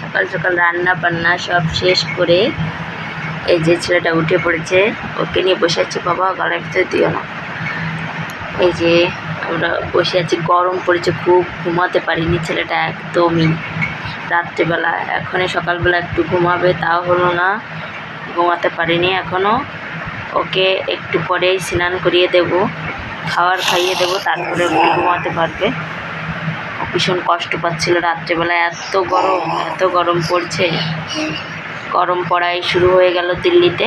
সকাল সকাল রান্না বান্না সব শেষ করে এই যে ছেলেটা উঠে পড়েছে, ওকে নিয়ে বসে আছি। বাবা গলার ভিতরে দিও না। এই যে আমরা বসে আছি, গরম পড়েছে, খুব ঘুমাতে পারিনি ছেলেটা একদমই। রাত্রিবেলা, এখনই সকালবেলা একটু ঘুমাবে, তাও হলো না। ঘুমাতে পারিনি এখনও ওকে একটু পরেই স্নান করিয়ে দেব খাবার খাইয়ে দেবো, তারপরে ঘুমাতে পারবে। ভীষণ কষ্ট পাচ্ছিল রাত্রেবেলা এত গরম এত গরম পড়ছে। গরম পড়াই শুরু হয়ে গেল দিল্লিতে।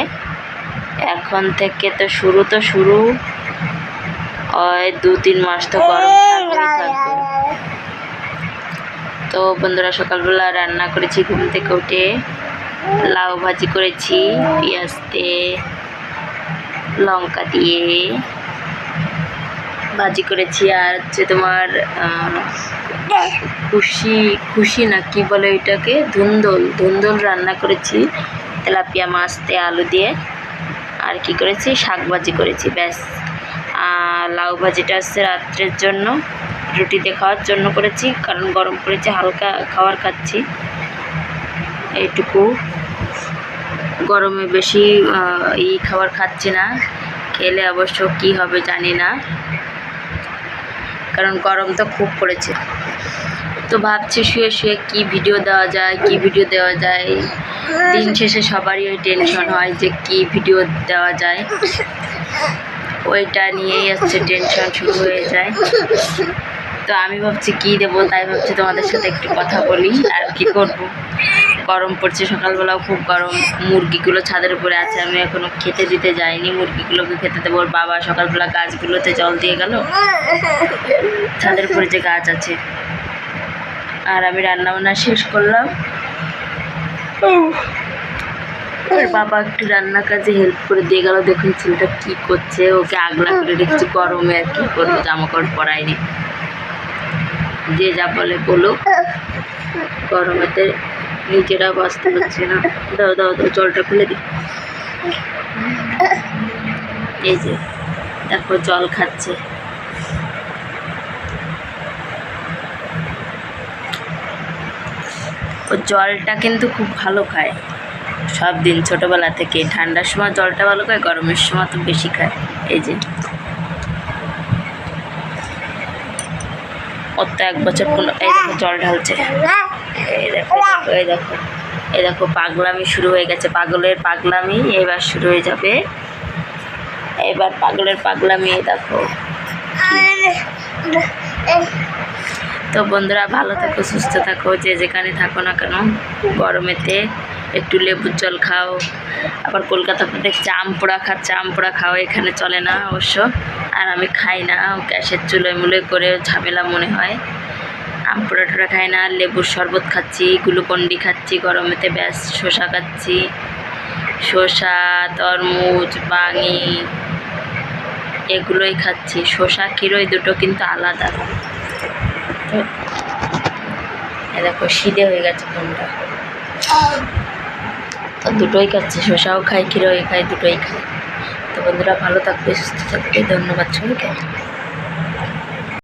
এখন থেকে তো শুরু তো শুরু। ওই দু তিন মাস তো গরম থাকবে তো বন্ধুরা, সকালবেলা রান্না করেছি, ঘুম থেকে উঠে লাউ ভাজি করেছি, পেঁয়াজ দিয়ে, লঙ্কা দিয়ে। ভাজি করেছি আর হচ্ছে তোমার খুশি খুশি না কি বলে ওইটাকে? ধুন্দল ধুন্দল রান্না করেছি, তেলাপিয়া মাছ দিয়ে আলু দিয়ে। আর কি করেছি? শাক ভাজি করেছি, ব্যাস। লাউ ভাজিটা হচ্ছে রাত্রের জন্য, রুটিতে খাওয়ার জন্য করেছি, কারণ গরম পড়েছে, হালকা খাবার খাচ্ছি। এইটুকু। গরমে বেশি ই খাবার খাচ্ছি না। খেলে অবশ্য কি হবে জানি না। কারণ গরম তো খুব পড়েছে। তো ভাবছি শুয়ে শুয়ে কি ভিডিও দেওয়া যায়, কি ভিডিও দেওয়া যায়। দিন শেষে সবারই ওই টেনশন হয় যে কি ভিডিও দেওয়া যায়। ওইটা নিয়েই হচ্ছে টেনশন শুরু হয়ে যায়। তো আমি ভাবছি কি দেবো, তাই ভাবছি তোমাদের সাথে একটু কথা বলি আর কি করব। গরম পড়ছে, সকালবেলাও খুব গরম। মুরগিগুলো ছাদের উপরে আছে, আমি এখনও খেতে দিতে যাইনি। মুরগিগুলোকে খেতে দেবো বাবা। সকালবেলা গাছগুলোতে জল দিয়ে গেল। ছাদের উপরে যে গাছ আছে। আর আমি রান্না বান্না শেষ করলাম। বাবা একটু রান্না কাজে হেল্প করে দিয়ে গেল। দেখুন ছেলেটা কি করছে। ওকে আগলা করে রেখেছি, গরমে আর কি করব জামা কাপড় পরাইনি। যে যা বলে বলুক। গরমেতে নিজেরা বাঁচতে পারছে না। দাও দাও দাও, জলটা খুলে দি এই যে দেখো জল খাচ্ছে। ও জলটা কিন্তু খুব ভালো খায়। সব দিন ছোটোবেলা থেকে। ঠান্ডার সময় জলটা ভালো খায়, গরমের সময় তো বেশি খায়। এই যে। ওর তো এক বছর কোনো এই জল ঢালছে। এই দেখো এই দেখো এই দেখো, পাগলামি শুরু হয়ে গেছে। পাগলের পাগলামি এবার শুরু হয়ে যাবে। এবার পাগলের পাগলামি দেখো। তো বন্ধুরা, ভালো থাকো, সুস্থ থাকো, যে যেখানে থাকো না কেন, গরমেতে একটু লেবুর জল খাও। আবার কলকাতাতে দেখছি আম পোড়া খা, চাম পোড়া খাও, এখানে চলে না অবশ্য। আর আমি খাই না, গ্যাসের চুলোয় মুলোয় করে ঝামেলা মনে হয়। টোড়া খাই না, লেবুর শরবত খাচ্ছি, গ্লুকন্ডি খাচ্ছি, গরমেতে ব্যাস, শসা খাচ্ছি। শসা, তরমুজ, বাঙি, এগুলোই খাচ্ছি। শসা, ক্ষীরই দুটো কিন্তু আলাদা। দেখো সিদে হয়ে গেছে ফোনটা তো দুটোই খাচ্ছি, শসাও খাই, ক্ষীরই খাই, দুটোই খাই। তো বন্ধুরা, ভালো থাকবে, সুস্থ থাকবে। ধন্যবাদ সবাইকে।